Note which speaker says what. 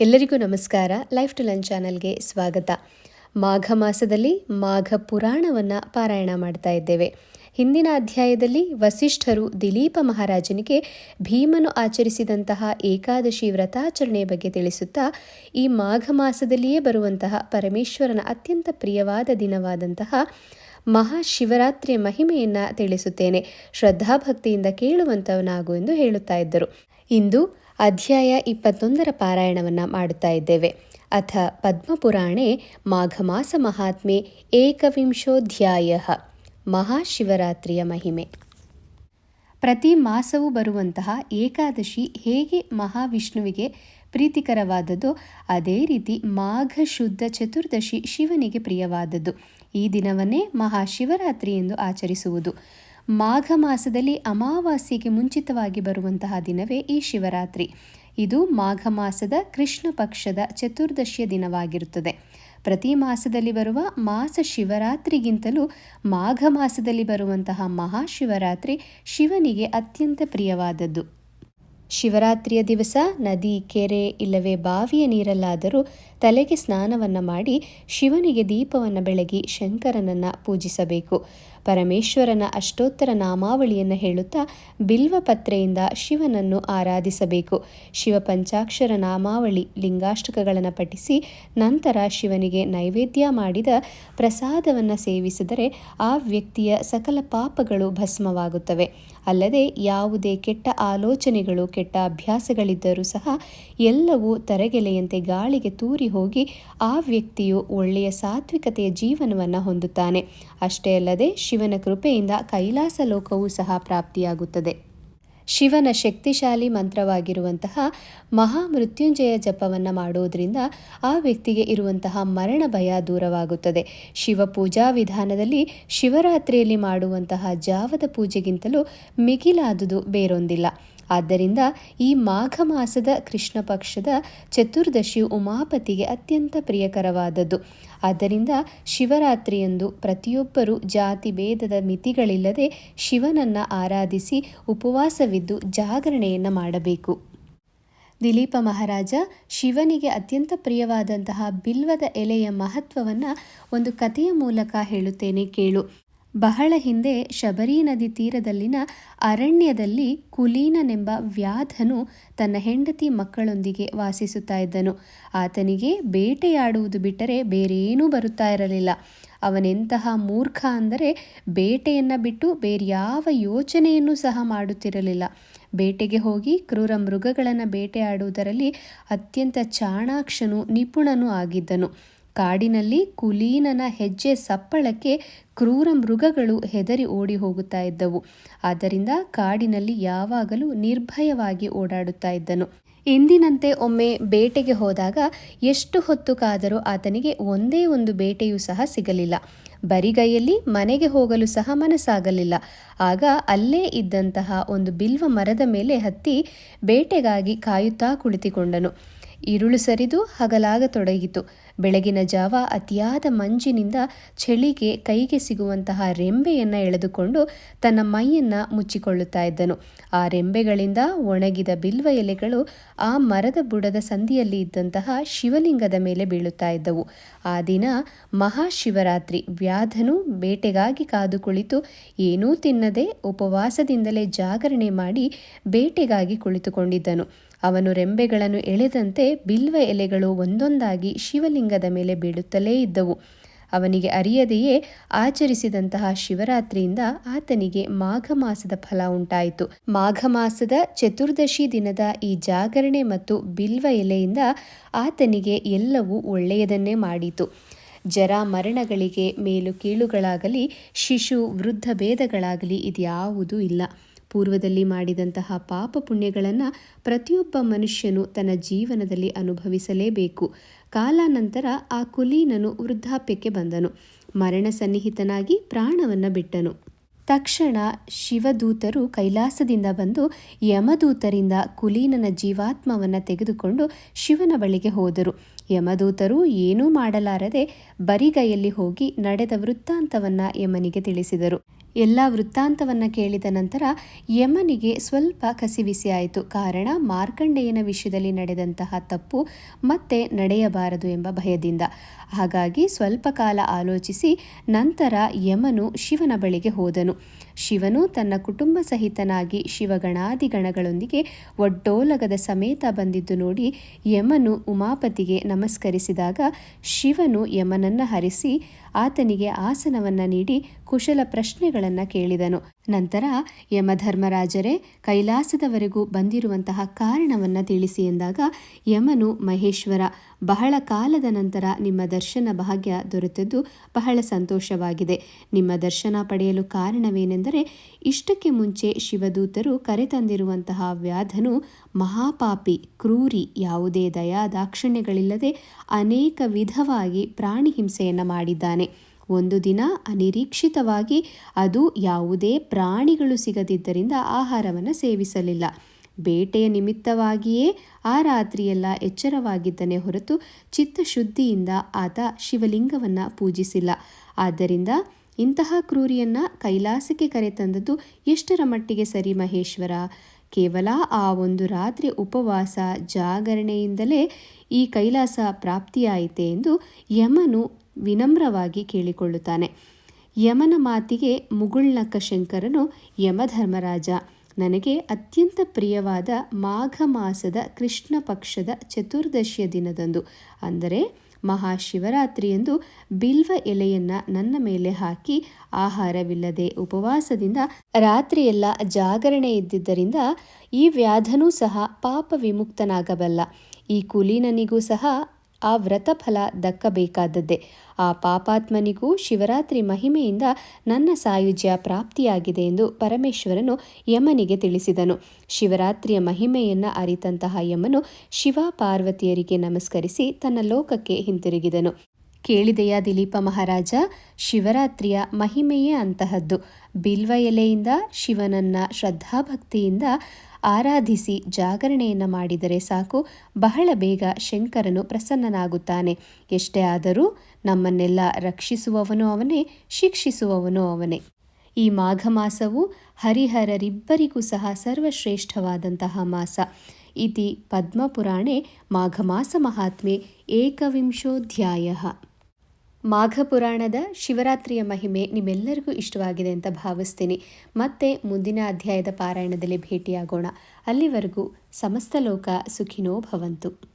Speaker 1: ಎಲ್ಲರಿಗೂ ನಮಸ್ಕಾರ. Life to lunch ಚಾನಲ್ಗೆ ಸ್ವಾಗತ. ಮಾಘ ಮಾಸದಲ್ಲಿ ಮಾಘ ಪುರಾಣವನ್ನು ಪಾರಾಯಣ ಮಾಡ್ತಾ ಇದ್ದೇವೆ. ಹಿಂದಿನ ಅಧ್ಯಾಯದಲ್ಲಿ ವಸಿಷ್ಠರು ದಿಲೀಪ ಮಹಾರಾಜನಿಗೆ ಭೀಮನು ಆಚರಿಸಿದಂತಹ ಏಕಾದಶಿ ವ್ರತಾಚರಣೆಯ ಬಗ್ಗೆ ತಿಳಿಸುತ್ತಾ, ಈ ಮಾಘ ಮಾಸದಲ್ಲಿಯೇ ಬರುವಂತಹ ಪರಮೇಶ್ವರನ ಅತ್ಯಂತ ಪ್ರಿಯವಾದ ದಿನವಾದಂತಹ ಮಹಾಶಿವರಾತ್ರಿಯ ಮಹಿಮೆಯನ್ನು ತಿಳಿಸುತ್ತೇನೆ. ಶ್ರದ್ಧಾಭಕ್ತಿಯಿಂದ ಕೇಳುವಂಥವನಾಗು ಎಂದು ಹೇಳುತ್ತಾ ಇದ್ದರು. ಇಂದು ಅಧ್ಯಾಯ ಇಪ್ಪತ್ತೊಂದರ ಪಾರಾಯಣವನ್ನು ಮಾಡುತ್ತಾ ಇದ್ದೇವೆ. ಅಥ ಪದ್ಮಪುರಾಣೆ ಮಾಘಮಾಸ ಮಹಾತ್ಮೆ ಏಕವಿಂಶೋಧ್ಯಾಯ. ಮಹಾಶಿವರಾತ್ರಿಯ ಮಹಿಮೆ. ಪ್ರತಿ ಮಾಸವೂ ಬರುವಂತಹ ಏಕಾದಶಿ ಹೇಗೆ ಮಹಾವಿಷ್ಣುವಿಗೆ ಪ್ರೀತಿಕರವಾದದ್ದು ಅದೇ ರೀತಿ ಮಾಘ ಶುದ್ಧ ಚತುರ್ದಶಿ ಶಿವನಿಗೆ ಪ್ರಿಯವಾದದ್ದು. ಈ ದಿನವನ್ನೇ ಮಹಾಶಿವರಾತ್ರಿ ಎಂದು ಆಚರಿಸುವುದು. ಮಾಘ ಮಾಸದಲ್ಲಿ ಅಮಾವಾಸ್ಯೆಗೆ ಮುಂಚಿತವಾಗಿ ಬರುವಂತಹ ದಿನವೇ ಈ ಶಿವರಾತ್ರಿ. ಇದು ಮಾಘ ಮಾಸದ ಕೃಷ್ಣ ಪಕ್ಷದ ಚತುರ್ದಶಿಯ ದಿನವಾಗಿರುತ್ತದೆ. ಪ್ರತಿ ಮಾಸದಲ್ಲಿ ಬರುವ ಮಾಸ ಶಿವರಾತ್ರಿಗಿಂತಲೂ ಮಾಘ ಮಾಸದಲ್ಲಿ ಬರುವಂತಹ ಮಹಾಶಿವರಾತ್ರಿ ಶಿವನಿಗೆ ಅತ್ಯಂತ ಪ್ರಿಯವಾದದ್ದು. ಶಿವರಾತ್ರಿಯ ದಿವಸ ನದಿ, ಕೆರೆ ಇಲ್ಲವೇ ಬಾವಿಯ ನೀರಲ್ಲಾದರೂ ತಲೆಗೆ ಸ್ನಾನವನ್ನು ಮಾಡಿ ಶಿವನಿಗೆ ದೀಪವನ್ನು ಬೆಳಗಿ ಶಂಕರನನ್ನು ಪೂಜಿಸಬೇಕು. ಪರಮೇಶ್ವರನ ಅಷ್ಟೋತ್ತರ ನಾಮಾವಳಿಯನ್ನು ಹೇಳುತ್ತಾ ಬಿಲ್ವಪತ್ರೆಯಿಂದ ಶಿವನನ್ನು ಆರಾಧಿಸಬೇಕು. ಶಿವ ಪಂಚಾಕ್ಷರ ನಾಮಾವಳಿ ಲಿಂಗಾಷ್ಟಕಗಳನ್ನು ಪಠಿಸಿ ನಂತರ ಶಿವನಿಗೆ ನೈವೇದ್ಯ ಮಾಡಿದ ಪ್ರಸಾದವನ್ನು ಸೇವಿಸಿದರೆ ಆ ವ್ಯಕ್ತಿಯ ಸಕಲ ಪಾಪಗಳು ಭಸ್ಮವಾಗುತ್ತವೆ. ಅಲ್ಲದೆ ಯಾವುದೇ ಕೆಟ್ಟ ಆಲೋಚನೆಗಳು, ಕೆಟ್ಟ ಅಭ್ಯಾಸಗಳಿದ್ದರೂ ಸಹ ಎಲ್ಲವೂ ತರಗೆಲೆಯಂತೆ ಗಾಳಿಗೆ ತೂರಿ ಹೋಗಿ ಆ ವ್ಯಕ್ತಿಯು ಒಳ್ಳೆಯ ಸಾತ್ವಿಕತೆಯ ಜೀವನವನ್ನು ಹೊಂದುತ್ತಾನೆ. ಅಷ್ಟೇ ಅಲ್ಲದೆ ಶಿವನ ಕೃಪೆಯಿಂದ ಕೈಲಾಸ ಲೋಕವೂ ಸಹ ಪ್ರಾಪ್ತಿಯಾಗುತ್ತದೆ. ಶಿವನ ಶಕ್ತಿಶಾಲಿ ಮಂತ್ರವಾಗಿರುವಂತಹ ಮಹಾಮೃತ್ಯುಂಜಯ ಜಪವನ್ನು ಮಾಡುವುದರಿಂದ ಆ ವ್ಯಕ್ತಿಗೆ ಇರುವಂತಹ ಮರಣ ಭಯ ದೂರವಾಗುತ್ತದೆ. ಶಿವ ಪೂಜಾ ವಿಧಾನದಲ್ಲಿ ಶಿವರಾತ್ರಿಯಲ್ಲಿ ಮಾಡುವಂತಹ ಜಾವದ ಪೂಜೆಗಿಂತಲೂ ಮಿಗಿಲಾದುದು ಬೇರೊಂದಿಲ್ಲ. ಆದ್ದರಿಂದ ಈ ಮಾಘ ಮಾಸದ ಕೃಷ್ಣ ಪಕ್ಷದ ಚತುರ್ದಶಿಯು ಉಮಾಪತಿಗೆ ಅತ್ಯಂತ ಪ್ರಿಯಕರವಾದದ್ದು. ಆದ್ದರಿಂದ ಶಿವರಾತ್ರಿಯಂದು ಪ್ರತಿಯೊಬ್ಬರೂ ಜಾತಿ ಭೇದದ ಮಿತಿಗಳಿಲ್ಲದೆ ಶಿವನನ್ನು ಆರಾಧಿಸಿ ಉಪವಾಸವಿದ್ದು ಜಾಗರಣೆಯನ್ನು ಮಾಡಬೇಕು. ದಿಲೀಪ ಮಹಾರಾಜ, ಶಿವನಿಗೆ ಅತ್ಯಂತ ಪ್ರಿಯವಾದಂತಹ ಬಿಲ್ವದ ಎಲೆಯ ಮಹತ್ವವನ್ನು ಒಂದು ಕಥೆಯ ಮೂಲಕ ಹೇಳುತ್ತೇನೆ ಕೇಳು. ಬಹಳ ಹಿಂದೆ ಶಬರಿ ನದಿ ತೀರದಲ್ಲಿನ ಅರಣ್ಯದಲ್ಲಿ ಕುಲೀನನೆಂಬ ವ್ಯಾಧನು ತನ್ನ ಹೆಂಡತಿ ಮಕ್ಕಳೊಂದಿಗೆ ವಾಸಿಸುತ್ತಾ ಇದ್ದನು. ಆತನಿಗೆ ಬೇಟೆಯಾಡುವುದು ಬಿಟ್ಟರೆ ಬೇರೇನೂ ಬರುತ್ತಾ ಇರಲಿಲ್ಲ. ಅವನೆಂತಹ ಮೂರ್ಖ ಅಂದರೆ ಬೇಟೆಯನ್ನು ಬಿಟ್ಟು ಬೇರ್ಯಾವ ಯೋಚನೆಯನ್ನು ಸಹ ಮಾಡುತ್ತಿರಲಿಲ್ಲ. ಬೇಟೆಗೆ ಹೋಗಿ ಕ್ರೂರ ಮೃಗಗಳನ್ನು ಬೇಟೆಯಾಡುವುದರಲ್ಲಿ ಅತ್ಯಂತ ಚಾಣಾಕ್ಷನು ನಿಪುಣನೂ ಆಗಿದ್ದನು. ಕಾಡಿನಲ್ಲಿ ಕುಲೀನನ ಹೆಜ್ಜೆ ಸಪ್ಪಳಕ್ಕೆ ಕ್ರೂರ ಮೃಗಗಳು ಹೆದರಿ ಓಡಿ ಹೋಗುತ್ತಾ ಇದ್ದವು. ಆದ್ದರಿಂದ ಕಾಡಿನಲ್ಲಿ ಯಾವಾಗಲೂ ನಿರ್ಭಯವಾಗಿ ಓಡಾಡುತ್ತಾ ಇದ್ದನು. ಎಂದಿನಂತೆ ಒಮ್ಮೆ ಬೇಟೆಗೆ ಹೋದಾಗ ಎಷ್ಟು ಹೊತ್ತು ಕಾದರೂ ಆತನಿಗೆ ಒಂದೇ ಒಂದು ಬೇಟೆಯೂ ಸಹ ಸಿಗಲಿಲ್ಲ. ಬರಿಗೈಯಲ್ಲಿ ಮನೆಗೆ ಹೋಗಲು ಸಹ ಮನಸ್ಸಾಗಲಿಲ್ಲ. ಆಗ ಅಲ್ಲೇ ಇದ್ದಂತಹ ಒಂದು ಬಿಲ್ವ ಮರದ ಮೇಲೆ ಹತ್ತಿ ಬೇಟೆಗಾಗಿ ಕಾಯುತ್ತಾ ಕುಳಿತುಕೊಂಡನು. ಇರುಳು ಸರಿದು ಹಗಲಾಗತೊಡಗಿತು. ಬೆಳಗಿನ ಜಾವ ಅತಿಯಾದ ಮಂಜಿನಿಂದ ಚಳಿಗೆ ಕೈಗೆ ಸಿಗುವಂತಹ ರೆಂಬೆಯನ್ನು ಎಳೆದುಕೊಂಡು ತನ್ನ ಮೈಯನ್ನು ಮುಚ್ಚಿಕೊಳ್ಳುತ್ತಾ ಇದ್ದನು. ಆ ರೆಂಬೆಗಳಿಂದ ಒಣಗಿದ ಬಿಲ್ವ ಎಲೆಗಳು ಆ ಮರದ ಬುಡದ ಸಂದಿಯಲ್ಲಿ ಇದ್ದಂತಹ ಶಿವಲಿಂಗದ ಮೇಲೆ ಬೀಳುತ್ತಾ ಇದ್ದವು. ಆ ದಿನ ಮಹಾಶಿವರಾತ್ರಿ. ವ್ಯಾಧನು ಬೇಟೆಗಾಗಿ ಕಾದು ಕುಳಿತು ಏನೂ ತಿನ್ನದೆ ಉಪವಾಸದಿಂದಲೇ ಜಾಗರಣೆ ಮಾಡಿ ಬೇಟೆಗಾಗಿ ಕುಳಿತುಕೊಂಡಿದ್ದನು. ಅವನು ರೆಂಬೆಗಳನ್ನು ಎಳೆದಂತೆ ಬಿಲ್ವ ಎಲೆಗಳು ಒಂದೊಂದಾಗಿ ಶಿವಲಿಂಗದ ಮೇಲೆ ಬೀಳುತ್ತಲೇ ಇದ್ದವು. ಅವನಿಗೆ ಅರಿಯದೆಯೇ ಆಚರಿಸಿದಂತಹ ಶಿವರಾತ್ರಿಯಿಂದ ಆತನಿಗೆ ಮಾಘ ಮಾಸದ ಫಲ ಉಂಟಾಯಿತು. ಮಾಘ ಮಾಸದ ಚತುರ್ದಶಿ ದಿನದ ಈ ಜಾಗರಣೆ ಮತ್ತು ಬಿಲ್ವ ಎಲೆಯಿಂದ ಆತನಿಗೆ ಎಲ್ಲವೂ ಒಳ್ಳೆಯದನ್ನೇ ಮಾಡಿತು. ಜರ ಮರಣಗಳಿಗೆ ಮೇಲು ಕೀಳುಗಳಾಗಲಿ ಶಿಶು ವೃದ್ಧ ಭೇದಗಳಾಗಲಿ ಇದ್ಯಾವುದೂ ಇಲ್ಲ. ಪೂರ್ವದಲ್ಲಿ ಮಾಡಿದಂತಹ ಪಾಪ ಪುಣ್ಯಗಳನ್ನು ಪ್ರತಿಯೊಬ್ಬ ಮನುಷ್ಯನು ತನ್ನ ಜೀವನದಲ್ಲಿ ಅನುಭವಿಸಲೇಬೇಕು. ಕಾಲಾನಂತರ ಆ ಕುಲೀನನು ವೃದ್ಧಾಪ್ಯಕ್ಕೆ ಬಂದನು. ಮರಣ ಸನ್ನಿಹಿತನಾಗಿ ಪ್ರಾಣವನ್ನು ಬಿಟ್ಟನು. ತಕ್ಷಣ ಶಿವದೂತರು ಕೈಲಾಸದಿಂದ ಬಂದು ಯಮದೂತರಿಂದ ಕುಲೀನನ ಜೀವಾತ್ಮವನ್ನು ತೆಗೆದುಕೊಂಡು ಶಿವನ ಬಳಿಗೆ ಹೋದರು. ಯಮದೂತರು ಏನೂ ಮಾಡಲಾರದೆ ಬರಿಗೈಯಲ್ಲಿ ಹೋಗಿ ನಡೆದ ವೃತ್ತಾಂತವನ್ನು ಯಮನಿಗೆ ತಿಳಿಸಿದರು. ಎಲ್ಲ ವೃತ್ತಾಂತವನ್ನು ಕೇಳಿದ ನಂತರ ಯಮನಿಗೆ ಸ್ವಲ್ಪ ಕಸಿವಿಸಿ ಆಯಿತು. ಕಾರಣ ಮಾರ್ಕಂಡೇಯನ ವಿಷಯದಲ್ಲಿ ನಡೆದಂತಹ ತಪ್ಪು ಮತ್ತೆ ನಡೆಯಬಾರದು ಎಂಬ ಭಯದಿಂದ. ಹಾಗಾಗಿ ಸ್ವಲ್ಪ ಕಾಲ ಆಲೋಚಿಸಿ ನಂತರ ಯಮನು ಶಿವನ ಬಳಿಗೆ ಹೋದನು. ಶಿವನು ತನ್ನ ಕುಟುಂಬ ಸಹಿತನಾಗಿ ಶಿವಗಣಾದಿಗಣಗಳೊಂದಿಗೆ ಒಡ್ಡೋಲಗದ ಸಮೇತ ಬಂದಿದ್ದು ನೋಡಿ ಯಮನು ಉಮಾಪತಿಗೆ ನಮಸ್ಕರಿಸಿದಾಗ ಶಿವನು ಯಮನನ್ನ ಹರಿಸಿ ಆತನಿಗೆ ಆಸನವನ್ನು ನೀಡಿ ಕುಶಲ ಪ್ರಶ್ನೆಗಳನ್ನು ಕೇಳಿದನು. ನಂತರ ಯಮಧರ್ಮರಾಜರೇ ಕೈಲಾಸದವರೆಗೂ ಬಂದಿರುವಂತಹ ಕಾರಣವನ್ನು ತಿಳಿಸಿ ಎಂದಾಗ, ಯಮನು ಮಹೇಶ್ವರ, ಬಹಳ ಕಾಲದ ನಂತರ ನಿಮ್ಮ ದರ್ಶನ ಭಾಗ್ಯ ದೊರೆತದ್ದು ಬಹಳ ಸಂತೋಷವಾಗಿದೆ. ನಿಮ್ಮ ದರ್ಶನ ಪಡೆಯಲು ಕಾರಣವೇನೆಂದರೆ, ಇಷ್ಟಕ್ಕೆ ಮುಂಚೆ ಶಿವದೂತರು ಕರೆತಂದಿರುವಂತಹ ವ್ಯಾಧನು ಮಹಾಪಾಪಿ, ಕ್ರೂರಿ, ಯಾವುದೇ ದಯಾ ದಾಕ್ಷಿಣ್ಯಗಳಿಲ್ಲದೆ ಅನೇಕ ವಿಧವಾಗಿ ಪ್ರಾಣಿ ಹಿಂಸೆಯನ್ನು ಮಾಡಿದ್ದಾನೆ. ಒಂದು ದಿನ ಅನಿರೀಕ್ಷಿತವಾಗಿ ಅದು ಯಾವುದೇ ಪ್ರಾಣಿಗಳು ಸಿಗದಿದ್ದರಿಂದ ಆಹಾರವನ್ನು ಸೇವಿಸಲಿಲ್ಲ. ಬೇಟೆಯ ನಿಮಿತ್ತವಾಗಿಯೇ ಆ ರಾತ್ರಿಯೆಲ್ಲ ಎಚ್ಚರವಾಗಿದ್ದನೇ ಹೊರತು ಚಿತ್ತಶುದ್ಧಿಯಿಂದ ಆತ ಶಿವಲಿಂಗವನ್ನು ಪೂಜಿಸಿಲ್ಲ. ಆದ್ದರಿಂದ ಇಂತಹ ಕ್ರೂರಿಯನ್ನು ಕೈಲಾಸಕ್ಕೆ ಕರೆತಂದದ್ದು ಎಷ್ಟರ ಮಟ್ಟಿಗೆ ಸರಿ ಮಹೇಶ್ವರ? ಕೇವಲ ಆ ಒಂದು ರಾತ್ರಿ ಉಪವಾಸ ಜಾಗರಣೆಯಿಂದಲೇ ಈ ಕೈಲಾಸ ಪ್ರಾಪ್ತಿಯಾಯಿತೆ ಎಂದು ಯಮನು ವಿನಮ್ರವಾಗಿ ಕೇಳಿಕೊಳ್ಳುತ್ತಾನೆ. ಯಮನ ಮಾತಿಗೆ ಮುಗುಳ್ನಕ್ಕ ಶಂಕರನು, ಯಮಧರ್ಮರಾಜ, ನನಗೆ ಅತ್ಯಂತ ಪ್ರಿಯವಾದ ಮಾಘ ಮಾಸದ ಕೃಷ್ಣ ಪಕ್ಷದ ಚತುರ್ದಶಿಯ ದಿನದಂದು. ಅಂದರೆ ಮಹಾಶಿವರಾತ್ರಿಯಂದು ಬಿಲ್ವ ಎಲೆಯನ್ನ ನನ್ನ ಮೇಲೆ ಹಾಕಿ ಆಹಾರವಿಲ್ಲದೆ ಉಪವಾಸದಿಂದ ರಾತ್ರಿಯೆಲ್ಲ ಜಾಗರಣೆ ಇದ್ದಿದ್ದರಿಂದ ಈ ವ್ಯಾಧನೂ ಸಹ ಪಾಪ ವಿಮುಕ್ತನಾಗಬಲ್ಲ. ಈ ಕುಲೀನನಿಗೂ ಸಹ ಆ ವ್ರತಫಲ ದಕ್ಕಬೇಕಾದದ್ದೇ. ಆ ಪಾಪಾತ್ಮನಿಗೂ ಶಿವರಾತ್ರಿ ಮಹಿಮೆಯಿಂದ ನನ್ನ ಸಾಯುಜ್ಯ ಪ್ರಾಪ್ತಿಯಾಗಿದೆ ಎಂದು ಪರಮೇಶ್ವರನು ಯಮನಿಗೆ ತಿಳಿಸಿದನು. ಶಿವರಾತ್ರಿಯ ಮಹಿಮೆಯನ್ನು ಅರಿತಂತಹ ಯಮನು ಶಿವ ಪಾರ್ವತಿಯರಿಗೆ ನಮಸ್ಕರಿಸಿ ತನ್ನ ಲೋಕಕ್ಕೆ ಹಿಂತಿರುಗಿದನು. ಕೇಳಿದೆಯ ದಿಲೀಪ ಮಹಾರಾಜ, ಶಿವರಾತ್ರಿಯ ಮಹಿಮೆಯೇ ಅಂತಹದ್ದು. ಬಿಲ್ವ ಎಲೆಯಿಂದ ಶಿವನನ್ನ ಶ್ರದ್ಧಾಭಕ್ತಿಯಿಂದ ಆರಾಧಿಸಿ ಜಾಗರಣೆಯನ್ನು ಮಾಡಿದರೆ ಸಾಕು. ಬಹಳ ಬೇಗ ಶಂಕರನು ಪ್ರಸನ್ನನಾಗುತ್ತಾನೆ. ಎಷ್ಟೇ ಆದರೂ ನಮ್ಮನ್ನೆಲ್ಲ ರಕ್ಷಿಸುವವನು ಅವನೇ, ಶಿಕ್ಷಿಸುವವನು ಅವನೇ. ಈ ಮಾಘ ಮಾಸವು ಹರಿಹರರಿಬ್ಬರಿಗೂ ಸಹ ಸರ್ವಶ್ರೇಷ್ಠವಾದಂತಹ ಮಾಸ. ಇತಿ ಪದ್ಮಪುರಾಣೆ ಮಾಘಮಾಸ ಮಹಾತ್ಮೆ ಏಕವಿಂಶೋಧ್ಯಾಯ. ಮಾಘ ಪುರಾಣದ ಶಿವರಾತ್ರಿಯ ಮಹಿಮೆ ನಿಮ್ಮೆಲ್ಲರಿಗೂ ಇಷ್ಟವಾಗಿದೆ ಅಂತ ಭಾವಿಸ್ತೀನಿ. ಮತ್ತೆ ಮುಂದಿನ ಅಧ್ಯಾಯದ ಪಾರಾಯಣದಲ್ಲಿ ಭೇಟಿಯಾಗೋಣ. ಅಲ್ಲಿವರೆಗೂ ಸಮಸ್ತ ಲೋಕ ಸುಖಿನೋ ಭವಂತು.